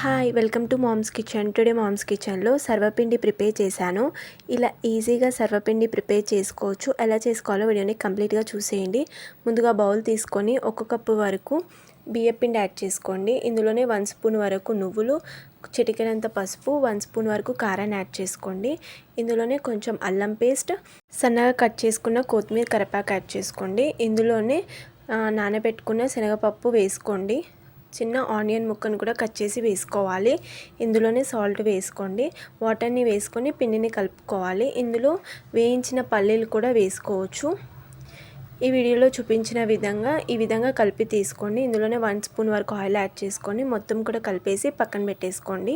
Hi welcome to mom's kitchen today mom's కిచెన్లో సర్వపిండి prepare చేశాను. ఇలా ఈజీగా సర్వపిండి ప్రిపేర్ చేసుకోవచ్చు. ఎలా చేసుకోవాలో వీడియోని కంప్లీట్గా చూసేయండి. ముందుగా బౌల్ తీసుకొని ఒక కప్పు వరకు బియ్యపిండి యాడ్ చేసుకోండి. ఇందులోనే వన్ స్పూన్ వరకు నువ్వులు చిటికెనంత పసుపు వన్ స్పూన్ వరకు కారాన్ని యాడ్ చేసుకోండి. ఇందులోనే కొంచెం అల్లం పేస్ట్ సన్నగా కట్ చేసుకున్న కొత్తిమీర కరపాకు యాడ్ చేసుకోండి. ఇందులోనే నానబెట్టుకున్న శనగపప్పు వేసుకోండి. చిన్న ఆనియన్ ముక్కను కూడా కట్ చేసి వేసుకోవాలి. ఇందులోనే సాల్ట్ వేసుకోండి. వాటర్ని వేసుకొని పిండిని కలుపుకోవాలి. ఇందులో వేయించిన పల్లీలు కూడా వేసుకోవచ్చు. ఈ వీడియోలో చూపించిన విధంగా ఈ విధంగా కలిపి తీసుకోండి. ఇందులోనే వన్ స్పూన్ వరకు ఆయిల్ యాడ్ చేసుకొని మొత్తం కూడా కలిపేసి పక్కన పెట్టేసుకోండి.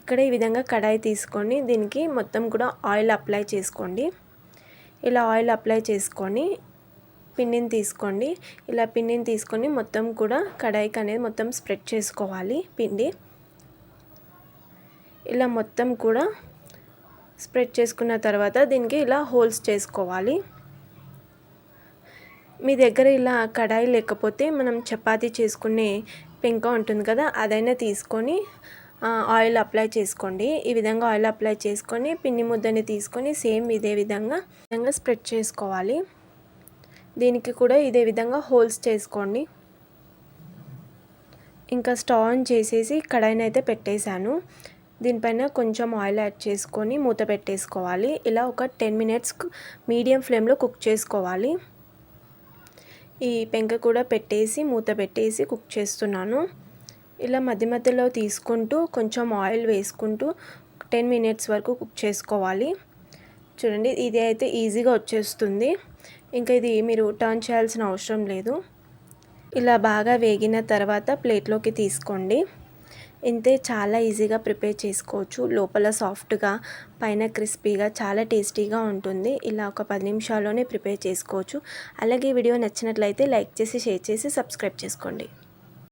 ఇక్కడ ఈ విధంగా కడాయి తీసుకొని దీనికి మొత్తం కూడా ఆయిల్ అప్లై చేసుకోండి. ఇలా ఆయిల్ అప్లై చేసుకొని పిండిని తీసుకోండి. ఇలా పిండిని తీసుకొని మొత్తం కూడా కడాయికి అనేది మొత్తం స్ప్రెడ్ చేసుకోవాలి పిండి. ఇలా మొత్తం కూడా స్ప్రెడ్ చేసుకున్న తర్వాత దీనికి ఇలా హోల్స్ చేసుకోవాలి. మీ దగ్గర ఇలా కడాయి లేకపోతే మనం చపాతీ చేసుకునే పెంక ఉంటుంది కదా అదైనా తీసుకొని ఆయిల్ అప్లై చేసుకోండి. ఈ విధంగా ఆయిల్ అప్లై చేసుకొని పిండి ముద్దని తీసుకొని సేమ్ ఇదే విధంగా విధంగా స్ప్రెడ్ చేసుకోవాలి. దీనికి కూడా ఇదే విధంగా హోల్స్ చేసుకోండి. ఇంకా స్టవ్ ఆన్ చేసేసి కడాయిని అయితే పెట్టేశాను. దీనిపైన కొంచెం ఆయిల్ యాడ్ చేసుకొని మూత పెట్టేసుకోవాలి. ఇలా ఒక టెన్ మినిట్స్ మీడియం ఫ్లేమ్లో కుక్ చేసుకోవాలి. ఈ పెంక కూడా పెట్టేసి మూత పెట్టేసి కుక్ చేస్తున్నాను. ఇలా మధ్య మధ్యలో తీసుకుంటూ కొంచెం ఆయిల్ వేసుకుంటూ టెన్ మినిట్స్ వరకు కుక్ చేసుకోవాలి. చూడండి ఇది అయితే ఈజీగా వచ్చేస్తుంది. ఇంకా ఇది మీరు టర్న్ చేయాల్సిన అవసరం లేదు. ఇలా బాగా వేగిన తర్వాత ప్లేట్లోకి తీసుకోండి. ఇంతే చాలా ఈజీగా ప్రిపేర్ చేసుకోవచ్చు. లోపల సాఫ్ట్గా పైన క్రిస్పీగా చాలా టేస్టీగా ఉంటుంది. ఇలా ఒక పది నిమిషాల్లోనే ప్రిపేర్ చేసుకోవచ్చు. అలాగే వీడియో నచ్చినట్లయితే లైక్ చేసి షేర్ చేసి సబ్స్క్రైబ్ చేసుకోండి.